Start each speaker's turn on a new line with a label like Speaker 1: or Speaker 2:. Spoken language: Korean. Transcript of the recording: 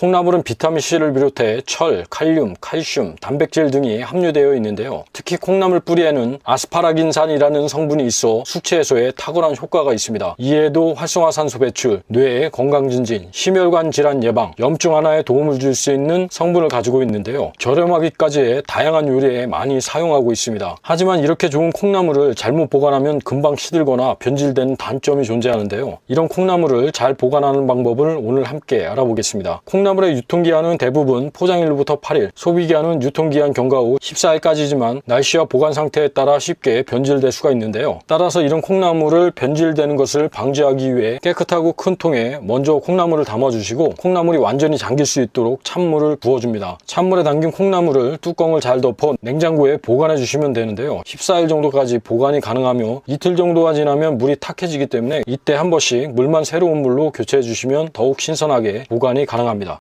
Speaker 1: 콩나물은 비타민C를 비롯해 철, 칼륨, 칼슘, 단백질 등이 함유되어 있는데요. 특히 콩나물 뿌리에는 아스파라긴산이라는 성분이 있어 숙취 해소에 탁월한 효과가 있습니다. 이에도 활성화산소 배출, 뇌의 건강 증진, 심혈관 질환 예방, 염증 완화에 도움을 줄 수 있는 성분을 가지고 있는데요. 저렴하기까지 해 다양한 요리에 많이 사용하고 있습니다. 하지만 이렇게 좋은 콩나물을 잘못 보관하면 금방 시들거나 변질되는 단점이 존재하는데요. 이런 콩나물을 잘 보관하는 방법을 오늘 함께 알아보겠습니다. 콩나물의 유통기한은 대부분 포장일로부터 8일, 소비기한은 유통기한 경과 후 14일까지지만 날씨와 보관 상태에 따라 쉽게 변질될 수가 있는데요. 따라서 이런 콩나물을 변질되는 것을 방지하기 위해 깨끗하고 큰 통에 먼저 콩나물을 담아주시고 콩나물이 완전히 잠길 수 있도록 찬물을 부어줍니다. 찬물에 담긴 콩나물을 뚜껑을 잘 덮어 냉장고에 보관해 주시면 되는데요. 14일 정도까지 보관이 가능하며 이틀 정도가 지나면 물이 탁해지기 때문에 이때 한 번씩 물만 새로운 물로 교체해 주시면 더욱 신선하게 보관이 가능합니다.